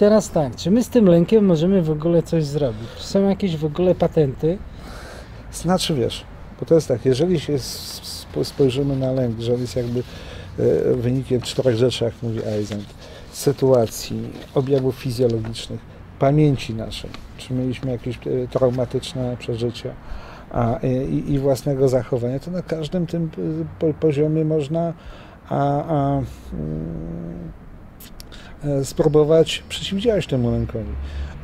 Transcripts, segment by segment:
teraz tak, czy my z tym lękiem możemy w ogóle coś zrobić? Czy są jakieś w ogóle patenty? Znaczy wiesz, bo to jest tak, jeżeli się sp- spojrzymy na lęk, że on jest jakby e, wynikiem czterech rzeczy, jak mówi Eisen, sytuacji, objawów fizjologicznych, pamięci naszej, czy mieliśmy jakieś e, traumatyczne przeżycia a, i, i własnego zachowania, to na każdym tym e, po, poziomie można a, a, mm, e, spróbować przeciwdziałać temu lękowi.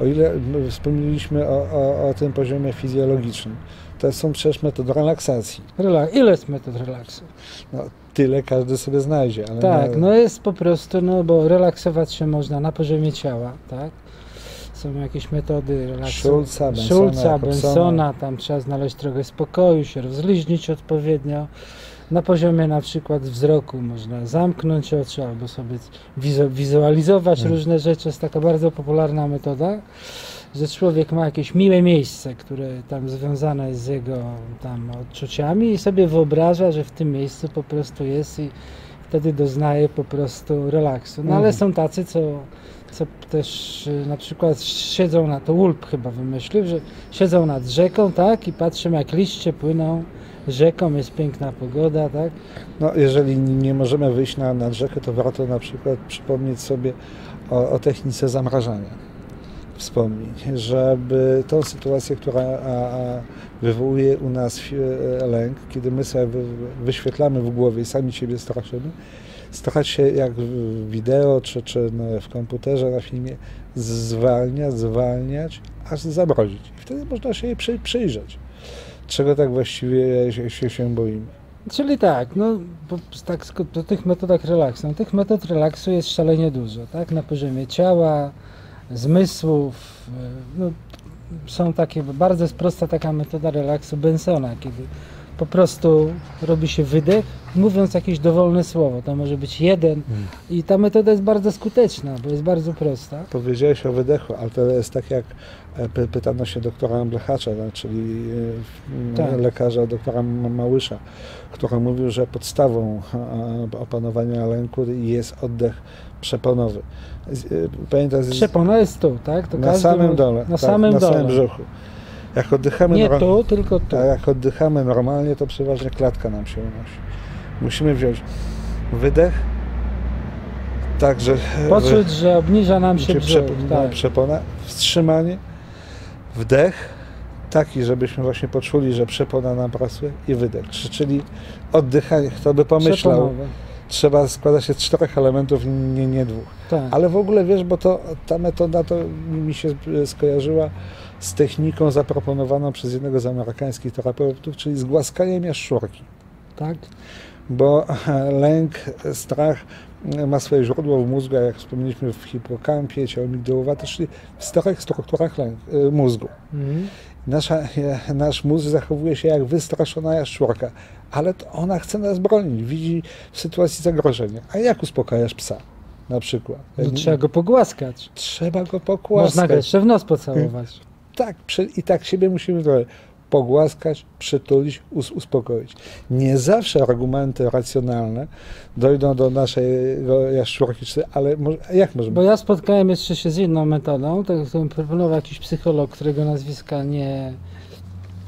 O ile my wspomnieliśmy o, o, o tym poziomie fizjologicznym, to są przecież metody relaksacji. Rela- ile jest metod relaksu? No, tyle każdy sobie znajdzie. Ale Tak, na- no jest po prostu, no bo relaksować się można na poziomie ciała, tak? Są jakieś metody relaksu. Schulza, Bensona, Schulza. Bensona, tam trzeba znaleźć trochę spokoju, się rozliźnić odpowiednio. Na poziomie na przykład wzroku można zamknąć oczy albo sobie wizu- wizualizować Mm. różne rzeczy. Jest taka bardzo popularna metoda, że człowiek ma jakieś miłe miejsce, które tam związane jest z jego tam odczuciami i sobie wyobraża, że w tym miejscu po prostu jest i wtedy doznaje po prostu relaksu. No ale Mhm. są tacy, co, co też na przykład siedzą na to Ulp chyba wymyślił, że siedzą nad rzeką, tak, i patrzą jak liście płyną rzeką, jest piękna pogoda, tak. No, jeżeli nie możemy wyjść na, rzekę, to warto na przykład przypomnieć sobie o, o technice zamrażania wspomnień, żeby tą sytuację, która wywołuje u nas e, lęk, kiedy my sobie wy, wyświetlamy w głowie i sami siebie straszymy, starać się jak w wideo czy, czy w komputerze, na filmie zwalniać, zwalniać, aż zamrozić. I wtedy można się jej przy, przyjrzeć. Czego tak właściwie się, się, boimy. Czyli tak, no tak do tych metodach relaksu. No, tych metod relaksu jest szalenie dużo, tak? Na poziomie ciała, zmysłów. y, No, są takie, bardzo jest prosta taka metoda relaksu Bensona, kiedy po prostu robi się wydech, mówiąc jakieś dowolne słowo. To może być jeden i ta metoda jest bardzo skuteczna, bo jest bardzo prosta. Powiedziałeś o wydechu, ale to jest tak jak e, py- pytano się doktora Amblechacza, no, czyli e, Tak. lekarza doktora Małysza, który mówił, że podstawą e, opanowania lęku jest oddech przeponowy. Z- e, Pamiętam, z- Przepona jest tu, tak? To na samym dole, Na tak, samym na dole. samym brzuchu. Jak oddychamy, Nie tylko tu. tak, jak oddychamy normalnie, to przeważnie klatka nam się unosi. Musimy wziąć wydech, tak, że Poczuć, że obniża nam się brzuch. Tak. przepona, wstrzymanie, wdech, taki, żebyśmy właśnie poczuli, że przepona nam pracuje i wydech. Czy- Czyli oddychanie, kto by pomyślał, Przeponowe. trzeba składa się z czterech elementów, nie, nie dwóch. Tak. Ale w ogóle wiesz, bo to ta metoda to mi się e, skojarzyła z techniką zaproponowaną przez jednego z amerykańskich terapeutów, czyli z głaskaniem jaszczurki. tak. Bo lęk, strach ma swoje źródło w mózgu, jak wspomnieliśmy w hipokampie, ciało migdałowate, czyli w czterech strukturach lęk, e, mózgu. Mhm. Nasza, nasz mózg zachowuje się jak wystraszona jaszczurka, ale to ona chce nas bronić, widzi w sytuacji zagrożenia. A jak uspokajasz psa na przykład? No, trzeba go pogłaskać. Trzeba go Można pogłaskać. go jeszcze w nos pocałować. Tak, i tak siebie musimy zrobić. Pogłaskać, przytulić, us, uspokoić. Nie zawsze argumenty racjonalne dojdą do naszego jaszczurki, ale może, jak możemy? Bo ja spotkałem jeszcze się z inną metodą, tak, którą proponował jakiś psycholog, którego nazwiska nie,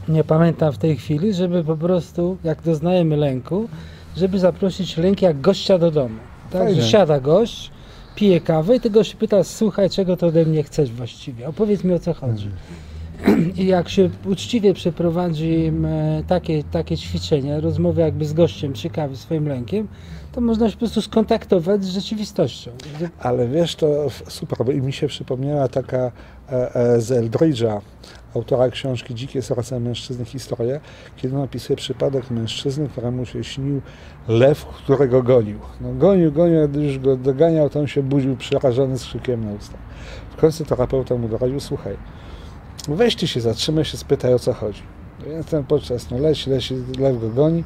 nie pamiętam w tej chwili, żeby po prostu, jak doznajemy lęku, żeby zaprosić lęk jak gościa do domu. Tak, że siada gość, pije kawę i tego się pyta, słuchaj, czego to ode mnie chcesz właściwie? Opowiedz mi o co chodzi. I jak się uczciwie przeprowadzi m, takie, takie ćwiczenia, rozmowy jakby z gościem kawie swoim lękiem, to można się po prostu skontaktować z rzeczywistością. Ale wiesz, to super, bo mi się przypomniała taka e, e, z Eldridge'a, autora książki Dzikie serce mężczyzny historia, kiedy on opisuje przypadek mężczyzny, któremu się śnił lew, którego gonił. No, gonił, gonił, gdy już go doganiał, to on się budził przerażony z krzykiem na ustach. W końcu terapeuta mu doradził, słuchaj, weź ty się zatrzymaj się, spytaj o co chodzi. Więc ten podczas, no leci, leci, lew go goni,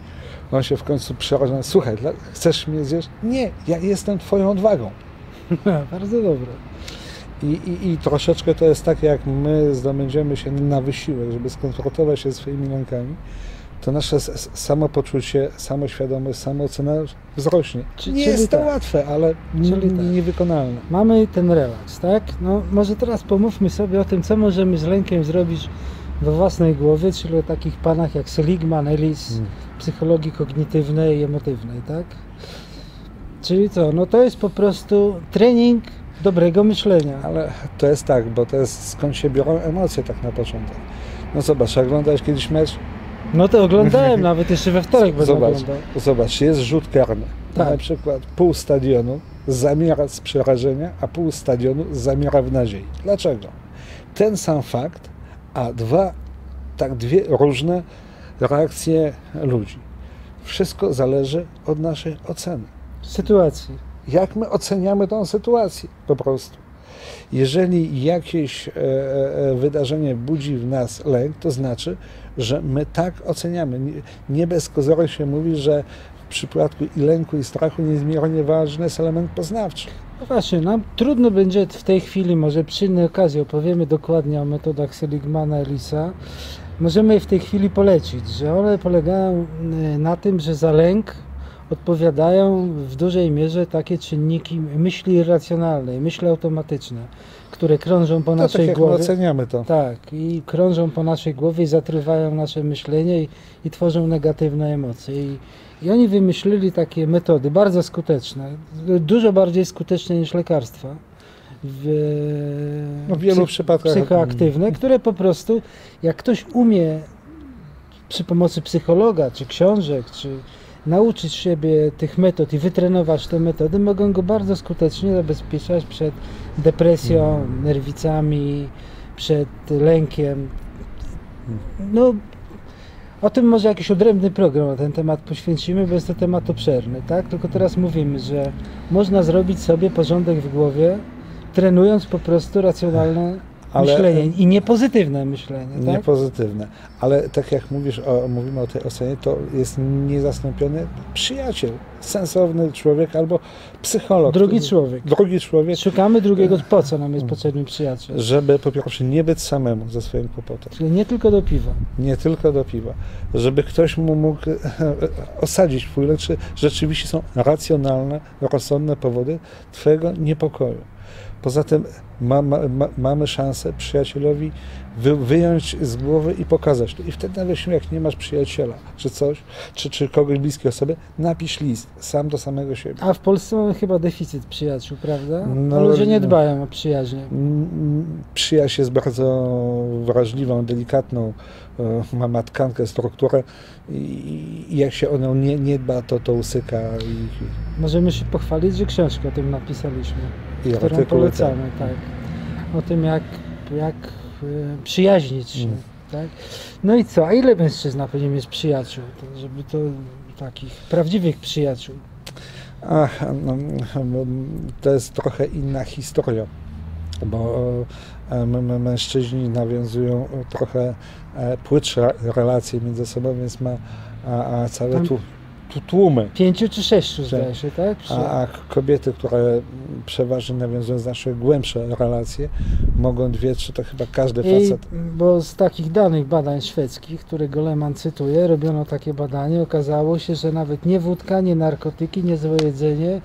on się w końcu przeraża, słuchaj, chcesz mnie zjeść? Nie, ja jestem twoją odwagą. Bardzo dobre. I, i, I troszeczkę to jest tak, jak my zdobędziemy się na wysiłek, żeby skonfrontować się ze swoimi lękami, to nasze samopoczucie, samoświadomość, samoocena wzrośnie. Czy- nie czyli jest to tak. łatwe, ale Czyli tak. niewykonalne. Mamy ten relaks, tak? No może teraz pomówmy sobie o tym, co możemy z lękiem zrobić we własnej głowie, czyli o takich panach jak Seligman, Ellis, Mm. psychologii kognitywnej i emotywnej, tak? Czyli co? No to jest po prostu trening dobrego myślenia. Ale to jest tak, bo to jest skąd się biorą emocje tak na początek. No zobacz, oglądałeś kiedyś mecz? No to oglądałem nawet jeszcze we wtorek będę Zobacz, oglądał. zobacz, jest rzut karny. Tak. Na przykład pół stadionu zamiera z przerażenia, a pół stadionu zamiera w nadziei. Dlaczego? Ten sam fakt, a dwa, tak dwie różne reakcje ludzi. Wszystko zależy od naszej oceny. Sytuacji. Jak my oceniamy tą sytuację po prostu. Jeżeli jakieś e, e, wydarzenie budzi w nas lęk, to znaczy, że my tak oceniamy. Nie, bez kozery się mówi, że w przypadku i lęku, i strachu niezmiernie ważny jest element poznawczy. No właśnie, nam trudno będzie w tej chwili, może przy innej okazji opowiemy dokładnie o metodach Seligmana Ellisa. Możemy je w tej chwili polecić, że one polegają y, na tym, że za lęk odpowiadają w dużej mierze takie czynniki myśli irracjonalnej, myśli automatyczne, które krążą po To tak naszej jak my głowie. oceniamy to. Tak, i krążą po naszej głowie i zatruwają nasze myślenie i, i tworzą negatywne emocje. I, I oni wymyślili takie metody bardzo skuteczne, dużo bardziej skuteczne niż lekarstwa. W, No w wielu przypadkach psychoaktywne, które po prostu, jak ktoś umie przy pomocy psychologa, czy książek, czy nauczyć siebie tych metod i wytrenować te metody, mogą go bardzo skutecznie zabezpieczać przed depresją, nerwicami, przed lękiem. No, o tym może jakiś odrębny program na ten temat poświęcimy, bo jest to temat obszerny, tak? Tylko teraz mówimy, że można zrobić sobie porządek w głowie, trenując po prostu racjonalne Ale- myślenie i niepozytywne myślenie, nie tak? pozytywne. Ale tak jak mówisz, o, mówimy o tej ocenie, to jest niezastąpiony przyjaciel, sensowny człowiek albo psycholog. Drugi człowiek. Drugi człowiek, Szukamy drugiego, po co nam jest potrzebny przyjaciel. żeby po pierwsze nie być samemu ze swoim kłopotem, Czyli nie tylko do piwa. nie tylko do piwa, żeby ktoś mu mógł osadzić twój czy rzeczywiście są racjonalne, rozsądne powody twojego niepokoju. Poza tym ma, ma, ma, mamy szansę przyjacielowi wy, wyjąć z głowy i pokazać to. I wtedy nawet jak nie masz przyjaciela, czy coś, czy, czy kogoś bliskiej osoby, napisz list sam do samego siebie. A w Polsce mamy chyba deficyt przyjaciół, prawda? No, ludzie nie no. dbają o przyjaźnie. Przyjaźń jest bardzo wrażliwą, delikatną, e, ma, ma tkankę, strukturę i, i jak się o nią nie, nie dba, to to usyka i, Możemy się pochwalić, że książkę o tym napisaliśmy, i którą artykuły polecamy, tak. O tym, jak, jak e, przyjaźnić się, Mm. tak? No i co? A ile mężczyzna powinien mieć przyjaciół? To, żeby to takich prawdziwych przyjaciół. Ach, no, to jest trochę inna historia, bo e, m- m- mężczyźni nawiązują trochę e, płytsze relacje między sobą, więc ma a, a całe tu, tu tłumy. Pięciu czy sześciu, zdaje się, tak? Czy... A, a kobiety, które przeważnie nawiązują znacznie głębsze relacje, mogą dwie, trzy, to chyba każdy I, facet. bo z takich danych badań szwedzkich, które Goleman cytuje, robiono takie badanie, okazało się, że nawet nie wódka, nie narkotyki, nie złe jedzenie,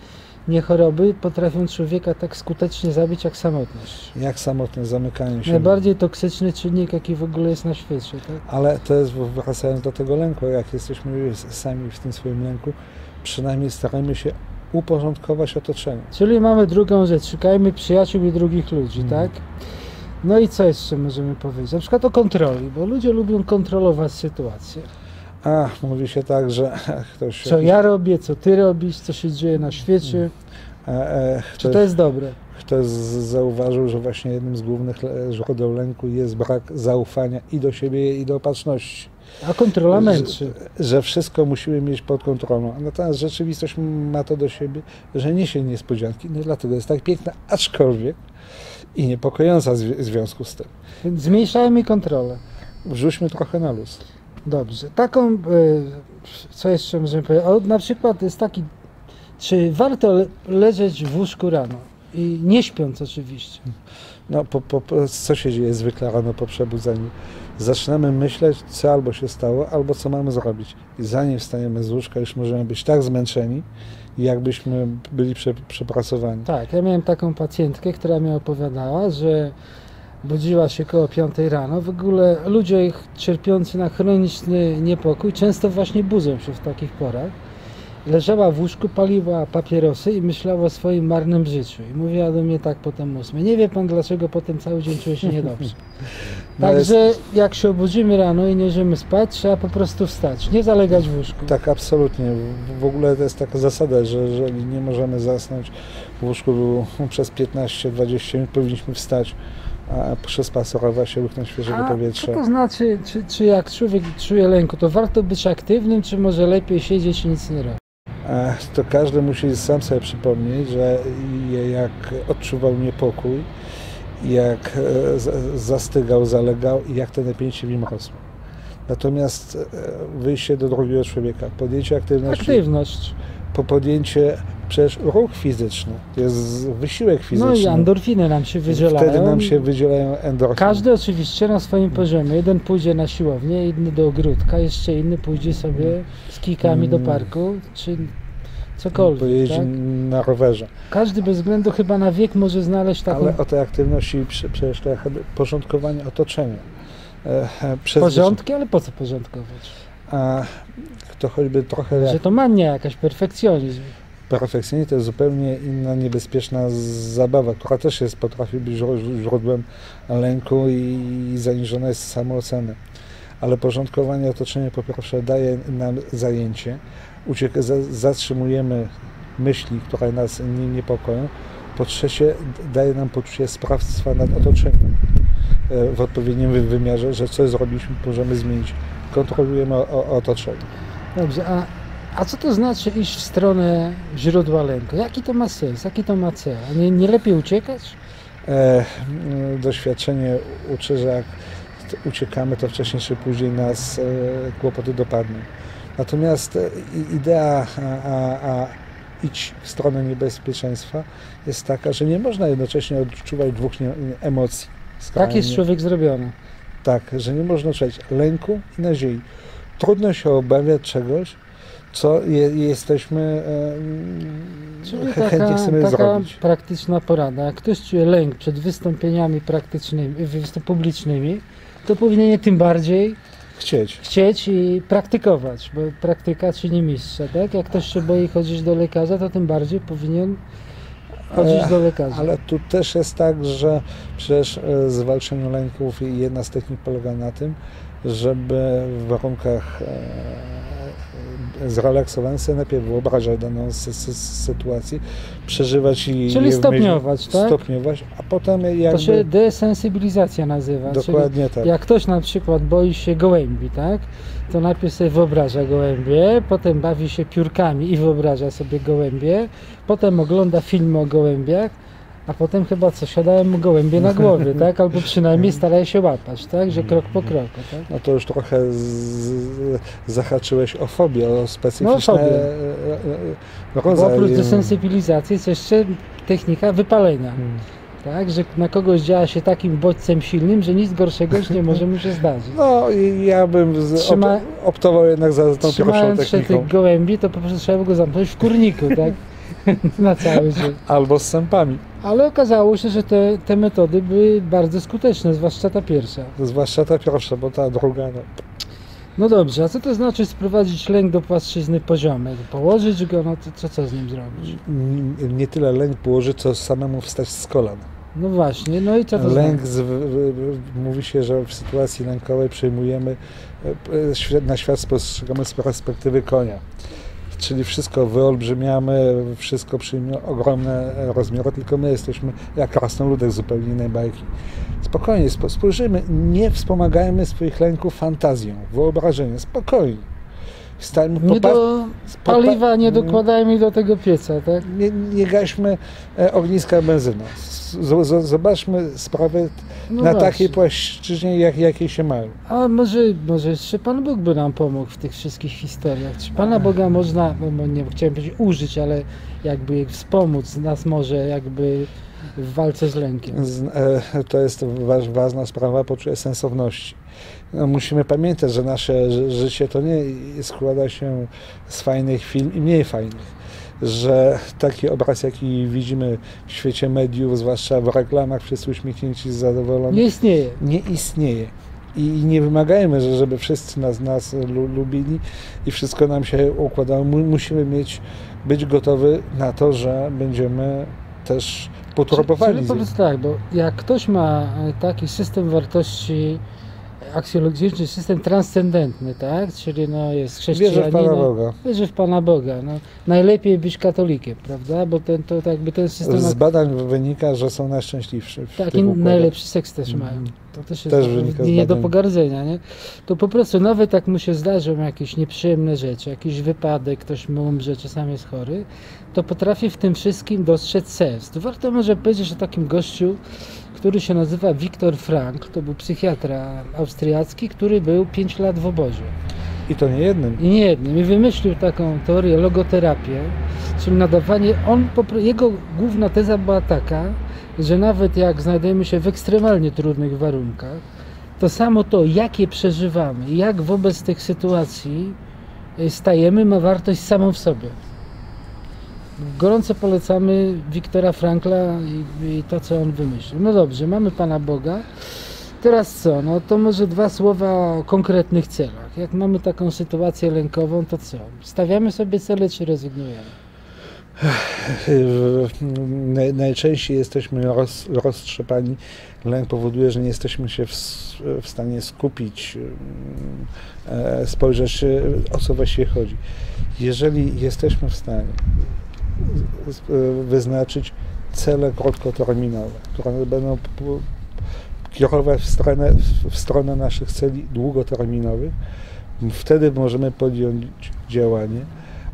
nie choroby potrafią człowieka tak skutecznie zabić jak samotność. Jak samotne zamykanie się. Najbardziej toksyczny czynnik, jaki w ogóle jest na świecie. Tak? Ale to jest, wracając do tego lęku, jak jesteśmy sami w tym swoim lęku, przynajmniej staramy się uporządkować otoczenie. Czyli mamy drugą rzecz, szukajmy przyjaciół i drugich ludzi, Mhm. tak? No i co jeszcze możemy powiedzieć? Na przykład o kontroli, bo ludzie lubią kontrolować sytuację. A, mówi się tak, że ktoś... Co ja robię, co ty robisz, co się dzieje na świecie, e, e, czy ktoś, to jest dobre? ktoś zauważył, że właśnie jednym z głównych e, źródeł lęku jest brak zaufania i do siebie, i do opatrzności. A kontrola męczy. Że, że wszystko musimy mieć pod kontrolą. Natomiast rzeczywistość ma to do siebie, że niesie niespodzianki. No dlatego jest tak piękna, aczkolwiek i niepokojąca w zwi- w związku z tym. Więc zmniejszajmy kontrolę. Wrzućmy trochę na luz. Dobrze. Taką, e, co jeszcze możemy powiedzieć? O, na przykład jest taki, czy warto le- leżeć w łóżku rano i nie śpiąc oczywiście. No, po, po, co się dzieje zwykle rano po przebudzeniu? zaczynamy myśleć, co albo się stało, albo co mamy zrobić. I zanim wstajemy z łóżka, już możemy być tak zmęczeni, jakbyśmy byli prze, przepracowani. Tak, ja miałem taką pacjentkę, która mi opowiadała, że budziła się koło 5 rano. W ogóle ludzie cierpiący na chroniczny niepokój często właśnie budzą się w takich porach. Leżała w łóżku, paliła papierosy i myślała o swoim marnym życiu. I mówiła do mnie tak potem ósmej. Nie wie pan, dlaczego potem cały dzień czuję się niedobrze. No Także jak się obudzimy rano i nie idziemy spać, trzeba po prostu wstać, nie zalegać w łóżku. Tak, absolutnie. W- ogóle to jest taka zasada, że jeżeli nie możemy zasnąć w łóżku przez 15-20 minut, powinniśmy wstać, przespacerować się, łyknąć świeżego A co powietrza. to znaczy, czy, czy jak człowiek czuje lęku, to warto być aktywnym, czy może lepiej siedzieć i nic nie robić? To każdy musi sam sobie przypomnieć, że jak odczuwał niepokój, jak e, zastygał, zalegał i jak to napięcie w nim rosło. Natomiast e, wyjście do drugiego człowieka, podjęcie aktywności, Aktywność. Po podjęcie przecież ruch fizyczny, to jest wysiłek fizyczny. No i endorfiny nam się wydzielają. Wtedy nam się wydzielają endorfiny. Każdy oczywiście na swoim poziomie. Jeden pójdzie na siłownię, inny do ogródka, jeszcze inny pójdzie sobie z kijkami do Mm. parku, czy cokolwiek. Pojeździ Tak? na rowerze. Każdy bez względu chyba na wiek może znaleźć taką Ale o tej aktywności prze- przecież to porządkowanie otoczenia. E, e, przez- porządki, ale po co porządkować? A to choćby trochę Że to mania jakaś, perfekcjonizm. perfekcyjnie, to jest zupełnie inna, niebezpieczna zabawa, która też jest, potrafi być źró- źródłem lęku i zaniżona jest samooceny. Ale porządkowanie otoczenia po pierwsze daje nam zajęcie, uciek- za- zatrzymujemy myśli, które nas nie niepokoją. Po trzecie, daje nam poczucie sprawstwa nad otoczeniem e, w odpowiednim wy- wymiarze, że coś zrobiliśmy, możemy zmienić. Kontrolujemy otoczenie. Dobrze, a, a co to znaczy iść w stronę źródła lęku? Jaki to ma sens? Jaki to ma cel? Nie, nie lepiej uciekać? E, m, doświadczenie uczy, że jak uciekamy, to wcześniej czy później nas e, kłopoty dopadną. Natomiast e, idea a, a, idź w stronę niebezpieczeństwa jest taka, że nie można jednocześnie odczuwać dwóch nie, emocji. Tak skrajnie. jest człowiek zrobiony. Tak, że nie można czuć lęku i nadziei. Trudno się obawiać czegoś, co je, jesteśmy Czyli ch- chętnie taka, chcemy taka zrobić. praktyczna porada. Jak ktoś czuje lęk przed wystąpieniami praktycznymi, publicznymi, to powinien je tym bardziej Chcieć. chcieć i praktykować, bo praktyka czyni mistrza, tak? Jak ktoś się boi chodzić do lekarza, to tym bardziej powinien chodzić E, do lekarza. Ale tu też jest tak, że przecież e, zwalczeniu lęków i jedna z technik polega na tym, żeby w warunkach zrelaksowanych sobie najpierw wyobrażać daną sy- sy- sytuację, przeżywać i Czyli stopniować, tak? Stopniować, a potem To jakby... się desensybilizacja nazywa. Dokładnie tak. jak ktoś na przykład boi się gołębi, tak? To najpierw sobie wyobraża gołębie, potem bawi się piórkami i wyobraża sobie gołębie, potem ogląda filmy o gołębiach, a potem chyba co, siadają mu gołębie na głowie, tak? Albo przynajmniej starają się łapać, tak? Że krok po kroku, tak? No to już trochę z, zahaczyłeś o fobię, o specyficzne No, fobię. e, e, e, rodzaje. oprócz desensybilizacji jest jeszcze technika wypalenia, Hmm. tak? Że na kogoś działa się takim bodźcem silnym, że nic gorszego już nie może mu się zdarzyć. No i ja bym z, Trzyma- op, optował jednak za tą pierwszą Trzymając się techniką. tych gołębi, to po prostu trzeba go zamknąć w kurniku, tak? Na cały dzień. Albo z sępami, Ale okazało się, że te, te metody były bardzo skuteczne, zwłaszcza ta pierwsza. zwłaszcza ta pierwsza, bo ta druga, no, No dobrze, a co to znaczy sprowadzić lęk do płaszczyzny poziomej? Położyć go, no to co, co z nim zrobić? n- nie tyle lęk położyć, co samemu wstać z kolan. No właśnie, no i co to Lęk, znaczy? z, mówi się, że w sytuacji lękowej przejmujemy e, e, na świat spostrzegamy z perspektywy konia. Czyli wszystko wyolbrzymiamy, wszystko przyjmie ogromne rozmiary, tylko my jesteśmy jak krasnoludek zupełnie innej bajki. Spokojnie, spo- spojrzymy, nie wspomagajmy swoich lęków fantazją, wyobrażeniem, spokojnie. Stańmy, Nie do paliwa nie dokładajmy do tego pieca, tak? nie, nie gaśmy e, ogniska benzyną. Z, z, zobaczmy sprawę No na właśnie. takiej płaszczyźnie, jak, jakiej się mają. A może, może jeszcze Pan Bóg by nam pomógł w tych wszystkich historiach? Czy Pana Boga można, no bo nie chciałem powiedzieć użyć, ale jakby wspomóc nas może jakby w walce z lękiem. E, to jest waż, ważna sprawa poczucia sensowności. No, musimy pamiętać, że nasze ży- życie to nie składa się z fajnych chwil i mniej fajnych. Że taki obraz, jaki widzimy w świecie mediów, zwłaszcza w reklamach, wszyscy uśmiechnięci, zadowoleni, Nie istnieje. nie istnieje. I nie wymagajmy, że żeby wszyscy nas, nas lu- lubili i wszystko nam się układało. Mu- Musimy mieć, być gotowy na to, że będziemy też poturbowani. Czyli po prostu tak, bo jak ktoś ma taki system wartości aksjologiczny, system transcendentny, tak? Czyli no jest Wierzę w Pana Boga. wierzy w Pana Boga. No, najlepiej być katolikiem, prawda? Bo ten, to tak jakby ten system... Z badań wynika, że są najszczęśliwsi Tak, i najlepszy seks też Mhm. mają. To też jest Też nie, wynika nie do pogardzenia, nie? To po prostu nawet jak mu się zdarzą jakieś nieprzyjemne rzeczy, jakiś wypadek, ktoś mu umrze, czasami jest chory, to potrafi w tym wszystkim dostrzec sens. To warto może powiedzieć o takim gościu, który się nazywa Viktor Frank, to był psychiatra austriacki, który był 5 lat w obozie. I to nie jednym. I nie jednym. I wymyślił taką teorię logoterapię, czyli nadawanie. On, jego główna teza była taka, że nawet jak znajdujemy się w ekstremalnie trudnych warunkach, to samo to, jakie przeżywamy, jak wobec tych sytuacji y, stajemy, ma wartość samą w sobie. Gorąco polecamy Wiktora Frankla i, i to, co on wymyślił. No dobrze, mamy Pana Boga. Teraz co? No to może dwa słowa o konkretnych celach. Jak mamy taką sytuację lękową, to co? Stawiamy sobie cele, czy rezygnujemy? Naj- Najczęściej jesteśmy roz, roztrzepani. Lęk powoduje, że nie jesteśmy się w, w stanie skupić, e, spojrzeć, o co właściwie chodzi. Jeżeli jesteśmy w stanie wyznaczyć cele krótkoterminowe, które będą kierować w stronę, w stronę naszych celi długoterminowych, wtedy możemy podjąć działanie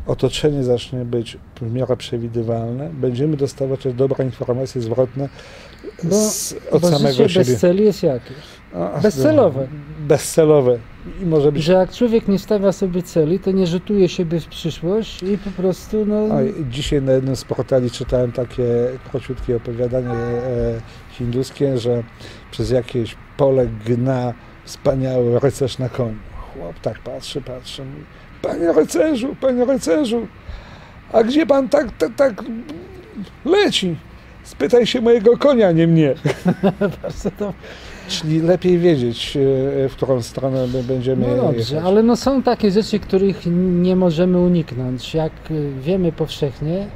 otoczenie zacznie być w miarę przewidywalne, będziemy dostawać też dobre informacje zwrotne Bo- z, od Bo samego życie siebie. bez celi jest jakie? A, bezcelowe. Bezcelowe. I może być. Że jak człowiek nie stawia sobie celi, to nie rzutuje siebie w przyszłość i po prostu no... Oj, dzisiaj na jednym z portali czytałem takie króciutkie opowiadanie e, hinduskie, że przez jakieś pole gna wspaniały rycerz na koniu. Chłop tak patrzy, patrzy. Mówi, panie rycerzu, panie rycerzu, a gdzie pan tak, tak, tak leci? Spytaj się mojego konia, nie mnie. Bardzo. Czyli lepiej wiedzieć, e, w którą stronę my będziemy No dobrze, jechać. ale no są takie rzeczy, których nie możemy uniknąć. Jak y, wiemy powszechnie,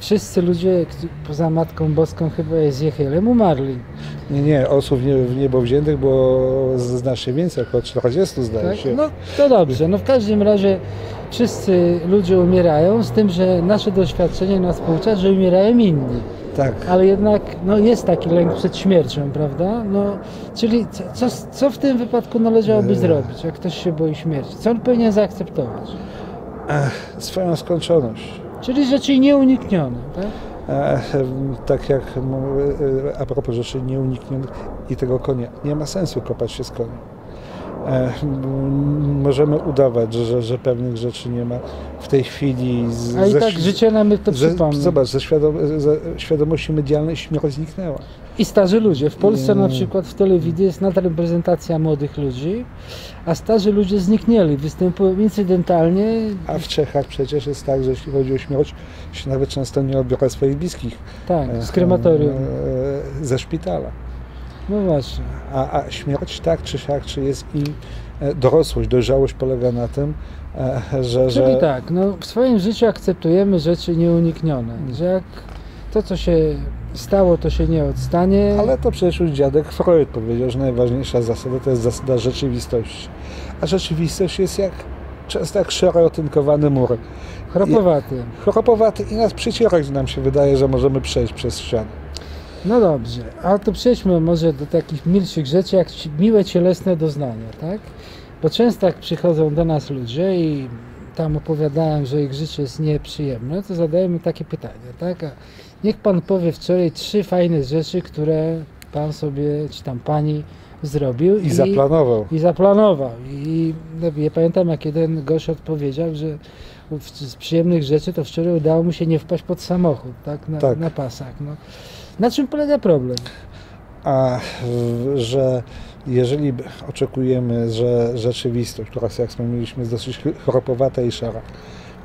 wszyscy ludzie, poza Matką Boską chyba jest Jechielem, umarli. Nie, nie, osób nie, w niebo wziętych było znacznie więcej, około 40 zdaje Tak? się. No to dobrze, no w każdym razie wszyscy ludzie umierają, z tym, że nasze doświadczenie nas poucza, że umierają inni. tak. Ale jednak no, jest taki lęk przed śmiercią, prawda? No, czyli co, co, w tym wypadku należałoby Eee. zrobić, jak ktoś się boi śmierci? Co on powinien zaakceptować? Swoją skończoność. Czyli rzeczy nieuniknione, tak? E, em, tak jak e, a propos rzeczy nieuniknionych i tego konia. Nie ma sensu kopać się z koniem. E, możemy udawać, że, że pewnych rzeczy nie ma w tej chwili. Z, A i tak życie nam to ze, przypomni. Zobacz, ze, świadom, ze świadomości medialnej śmierć zniknęła. I starzy ludzie. W Polsce na Mm. przykład w telewizji jest nadreprezentacja młodych ludzi, a starzy ludzie zniknęli. Występują incydentalnie. A w Czechach przecież jest tak, że jeśli chodzi o śmierć, się nawet często nie odbiera swoich bliskich. Tak, e, z krematorium. e, Ze szpitala. No właśnie. A, a śmierć tak czy siak, czy jest i e, dorosłość, dojrzałość polega na tym, e, że, Czyli że tak, no w swoim życiu akceptujemy rzeczy nieuniknione. Że jak to, co się stało, to się nie odstanie. ale to przecież już dziadek Freud powiedział, że najważniejsza zasada to jest zasada rzeczywistości. A rzeczywistość jest jak często jak szeroko otynkowany mur. Chropowaty. Chorobowaty i nas przycierać nam się wydaje, że możemy przejść przez ścianę. No dobrze, a to przejdźmy może do takich milszych rzeczy, jak miłe cielesne doznania, tak? Bo często jak przychodzą do nas ludzie i tam opowiadają, że ich życie jest nieprzyjemne, to zadajemy takie pytanie, tak? A niech pan powie wczoraj trzy fajne rzeczy, które pan sobie, czy tam pani zrobił I zaplanował. i zaplanował. I no, ja pamiętam, jak jeden gość odpowiedział, że z przyjemnych rzeczy to wczoraj udało mu się nie wpaść pod samochód, tak? Na, Tak. na pasach. No. Na czym polega problem? A że jeżeli oczekujemy, że rzeczywistość, która jak wspomnieliśmy jest dosyć ch- chropowata i szara,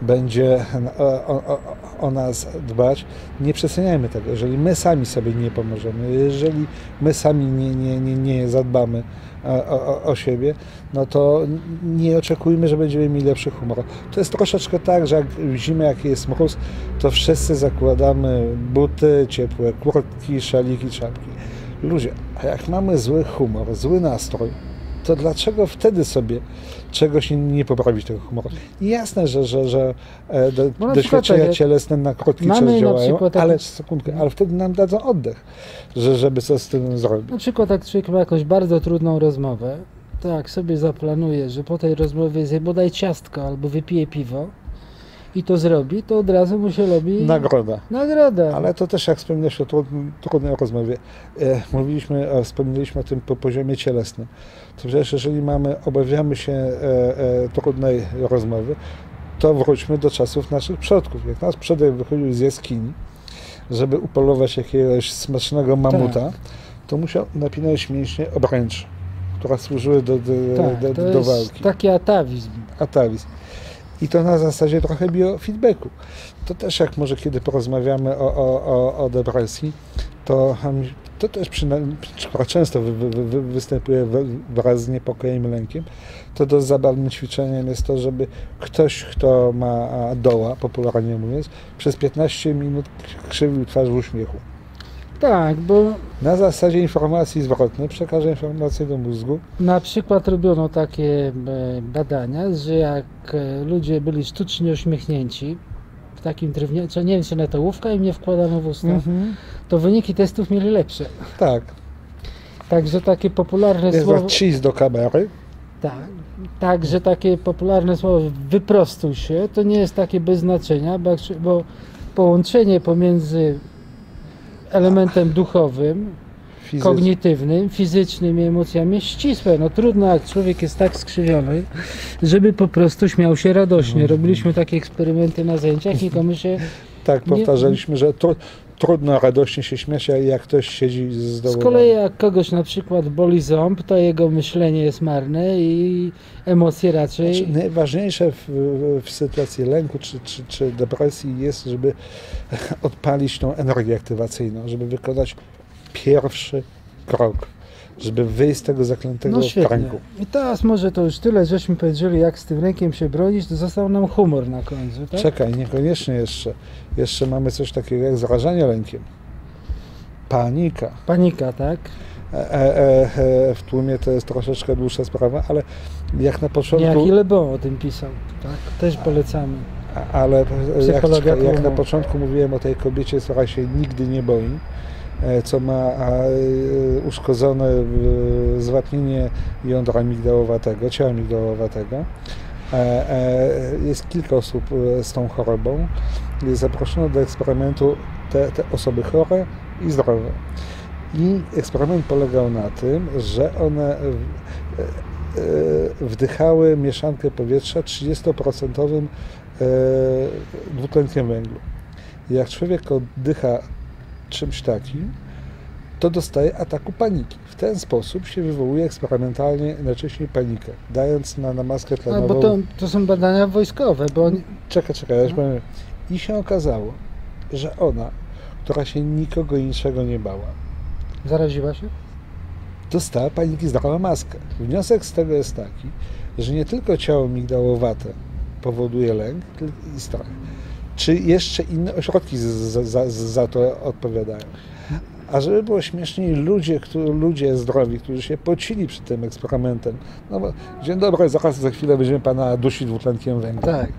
będzie o, o, o, o nas dbać, nie przeceniajmy tego. Jeżeli my sami sobie nie pomożemy, jeżeli my sami nie, nie, nie, nie zadbamy o, o, siebie, no to nie oczekujmy, że będziemy mieli lepszy humor. To jest troszeczkę tak, że jak w zimę, jak jest mróz, to wszyscy zakładamy buty, ciepłe kurtki, szaliki, czapki. Ludzie, a jak mamy zły humor, zły nastrój, to dlaczego wtedy sobie czegoś nie, nie poprawić tego humoru? Jasne, że, że, że e, do, No doświadczenia tak cielesne na krótki czas na działają, taki- ale sekundkę, ale wtedy nam dadzą oddech, że, żeby coś z tym zrobić. Na przykład jak człowiek ma jakąś bardzo trudną rozmowę, to jak sobie zaplanuje, że po tej rozmowie zje bodaj ciastko albo wypije piwo i to zrobi, to od razu mu się robi Nagroda. nagroda. Ale to też jak wspomniałeś o trudnej rozmowie, e, mówiliśmy, e, wspomnieliśmy o tym po poziomie cielesnym. To przecież jeżeli mamy, obawiamy się e, e, trudnej rozmowy, to wróćmy do czasów naszych przodków. Jak nasz przodek wychodził z jaskini, żeby upolować jakiegoś smacznego mamuta, Tak. to musiał napinać mięśnie obręczy, które służyły do, do, tak, do, do jest walki. taki atawizm. Atawizm. I to na zasadzie trochę biofeedbacku. To też jak może kiedy porozmawiamy o, o, o, o depresji, to, to też przynajmniej, często wy, wy, wy, występuje wraz z niepokojem lękiem, to dość zabawnym ćwiczeniem jest to, żeby ktoś, kto ma doła, popularnie mówiąc, przez 15 minut krzywił twarz w uśmiechu. Tak, bo Na zasadzie informacji zwrotnej przekaże informację do mózgu, na przykład robiono takie e, badania, że jak e, ludzie byli sztucznie uśmiechnięci, w takim drewnianym, nie wiem czy na to łówka im nie wkładano w usta, to wyniki testów mieli lepsze. Tak, Także takie popularne jest słowo... cheese do kamery. Tak, tak, że takie popularne słowo wyprostuj się, to nie jest takie bez znaczenia, bo połączenie pomiędzy elementem duchowym, Fizycz- kognitywnym, fizycznym i emocjami jest ścisłe. No trudno, jak człowiek jest tak skrzywiony, żeby po prostu śmiał się radośnie. Robiliśmy takie eksperymenty na zajęciach, nikomu się... Tak, powtarzaliśmy, że tru, trudno radośnie się śmiać, jak ktoś siedzi z Z kolei jak kogoś na przykład boli ząb, to jego myślenie jest marne i emocje raczej... Znaczy, najważniejsze w, w sytuacji lęku czy, czy, czy depresji jest, żeby odpalić tą energię aktywacyjną, żeby wykonać pierwszy krok, żeby wyjść z tego zaklętego No świetnie. I teraz może to już tyle, żeśmy powiedzieli, jak z tym rękiem się bronić, to został nam humor na końcu, tak? Czekaj, niekoniecznie jeszcze. Jeszcze mamy coś takiego jak zarażanie lękiem. Panika. Panika, tak? E, e, e, w tłumie to jest troszeczkę dłuższa sprawa, ale jak na początku... Jak ile było o tym pisał, tak? Też polecamy. A- Ale jak, jak na początku mówiłem o tej kobiecie, która się nigdy nie boi, e, co ma e, uszkodzone e, zwapnienie jądra migdałowatego, ciała migdałowatego. E, e, Jest kilka osób e, z tą chorobą. Zaproszono do eksperymentu te, te osoby chore i zdrowe. I eksperyment polegał na tym, że one e, e, wdychały mieszankę powietrza 30% e, dwutlenkiem węglu. Jak człowiek oddycha czymś takim, to dostaje ataku paniki. W ten sposób się wywołuje eksperymentalnie najczęściej panikę, dając na, na maskę No, tlenową... bo to, to są badania wojskowe, bo oni, Czekaj, czekaj, ja już powiem. I się okazało, że ona, która się nikogo niczego nie bała, zaraziła się? dostała paniki zdrową maskę. Wniosek z tego jest taki, że nie tylko ciało migdałowate powoduje lęk i strach, czy jeszcze inne ośrodki za, za, za to odpowiadają. A żeby było śmieszniej, ludzie, którzy, ludzie zdrowi, którzy się pocili przed tym eksperymentem, no bo dzień dobry, zaraz za chwilę będziemy pana dusić dwutlenkiem węgla. Tak.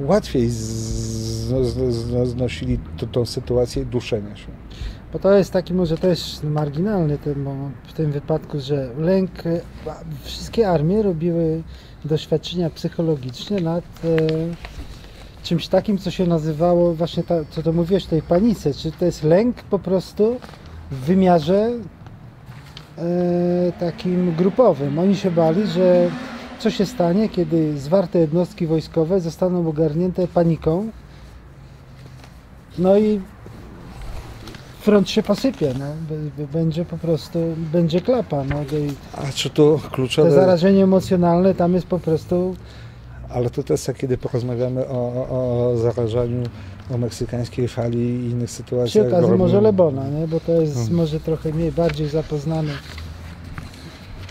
Łatwiej znosili tą sytuację duszenia się. Bo to jest taki może też marginalny ten w tym wypadku, że lęk, wszystkie armie robiły doświadczenia psychologiczne nad e, czymś takim, co się nazywało właśnie, ta, co to mówiłeś, tej panice. Czy to jest lęk po prostu w wymiarze e, takim grupowym. Oni się bali, że co się stanie, kiedy zwarte jednostki wojskowe zostaną ogarnięte paniką. No i front się posypie, no. Będzie po prostu, będzie klapa. No. I A czy te kluczowe... zarażenie emocjonalne tam jest po prostu Ale to też, kiedy porozmawiamy o, o, o zarażaniu, o meksykańskiej fali i innych przy sytuacjach... okazji robimy- może Lebona, nie? bo to jest Hmm. może trochę mniej, bardziej zapoznany.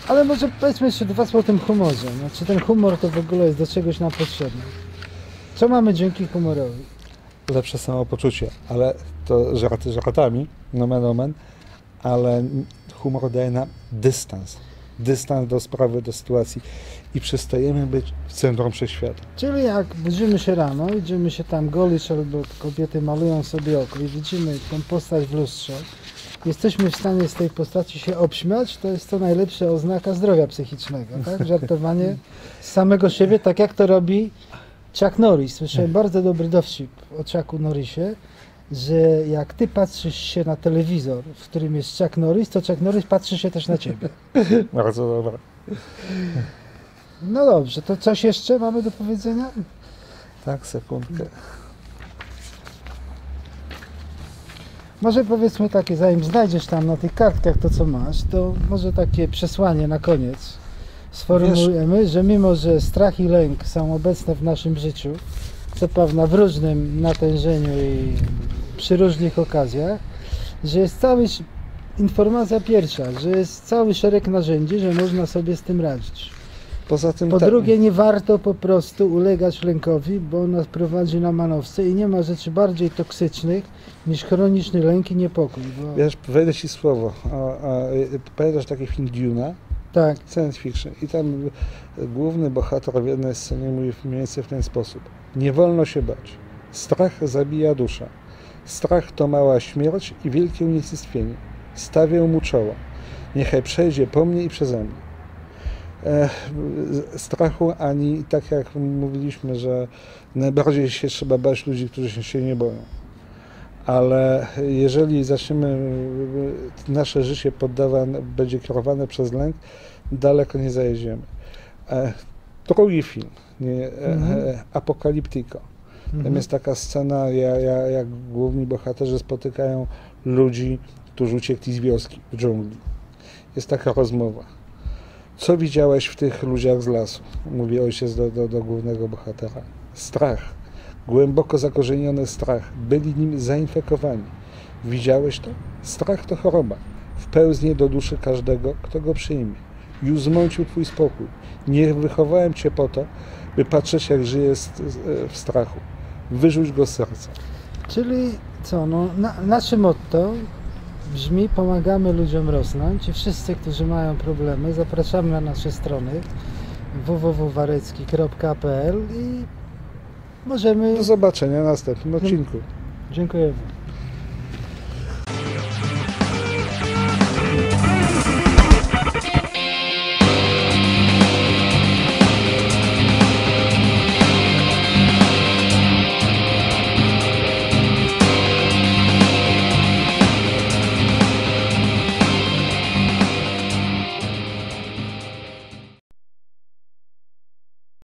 Ale może powiedzmy jeszcze dwa słowa o tym humorze. No, czy ten humor to w ogóle jest do czegoś nam potrzebny? Co mamy dzięki humorowi? lepsze samopoczucie, ale to żarty żartami, nomen omen, ale humor daje nam dystans. Dystans do sprawy, do sytuacji i przestajemy być w centrum wszechświata. Czyli jak budzimy się rano, idziemy się tam golić albo kobiety malują sobie oko i widzimy tą postać w lustrze, jesteśmy w stanie z tej postaci się obśmiać, to jest to najlepsza oznaka zdrowia psychicznego, tak? Żartowanie z samego siebie, tak jak to robi Chuck Norris. Słyszałem bardzo dobry dowcip o Chucku Norrisie, że jak ty patrzysz się na telewizor, w którym jest Chuck Norris, to Chuck Norris patrzy się też na ciebie. Bardzo dobre. No dobrze, to coś jeszcze mamy do powiedzenia? Tak, sekundkę. Może powiedzmy takie, zanim znajdziesz tam na tych kartkach to, co masz, to może takie przesłanie na koniec sformułujemy, że mimo, że strach i lęk są obecne w naszym życiu, co prawda w różnym natężeniu i przy różnych okazjach, że jest cały, informacja pierwsza, że jest cały szereg narzędzi, że można sobie z tym radzić. Poza tym Po drugie, nie warto po prostu ulegać lękowi, bo on nas prowadzi na manowce i nie ma rzeczy bardziej toksycznych niż chroniczny lęk i niepokój. Bo, Wiesz, wejdę ci słowo. Pamiętasz taki film Duna? tak, Science fiction. I tam główny bohater w jednej scenie mówi mniej więcej w ten sposób. Nie wolno się bać. Strach zabija duszę. Strach to mała śmierć i wielkie unicestwienie. Stawię mu czoło. Niechaj przejdzie po mnie i przeze mnie. E, strachu ani, tak jak mówiliśmy, że najbardziej się trzeba bać ludzi, którzy się nie boją. Ale jeżeli zaczniemy, nasze życie poddawane, będzie kierowane przez lęk, daleko nie zajedziemy. E, drugi film, nie, e, Mhm. e, Apokaliptyko. Tam mhm. jest taka scena, jak, jak, jak główni bohaterzy spotykają ludzi, którzy uciekli z wioski w dżungli. Jest taka rozmowa. Co widziałeś w tych ludziach z lasu? Mówi ojciec do, do, do głównego bohatera. Strach. Głęboko zakorzeniony strach. Byli nim zainfekowani. Widziałeś to? Strach to choroba. Wpełznie do duszy każdego, kto go przyjmie. Już zmącił twój spokój. Nie wychowałem cię po to, by patrzeć, jak żyjesz w strachu. Wyrzuć go z serca. Czyli co, no, na, nasze motto brzmi pomagamy ludziom rosnąć i wszyscy, którzy mają problemy, zapraszamy na nasze strony www.warecki.pl i możemy... Do zobaczenia w następnym odcinku. Dziękujemy.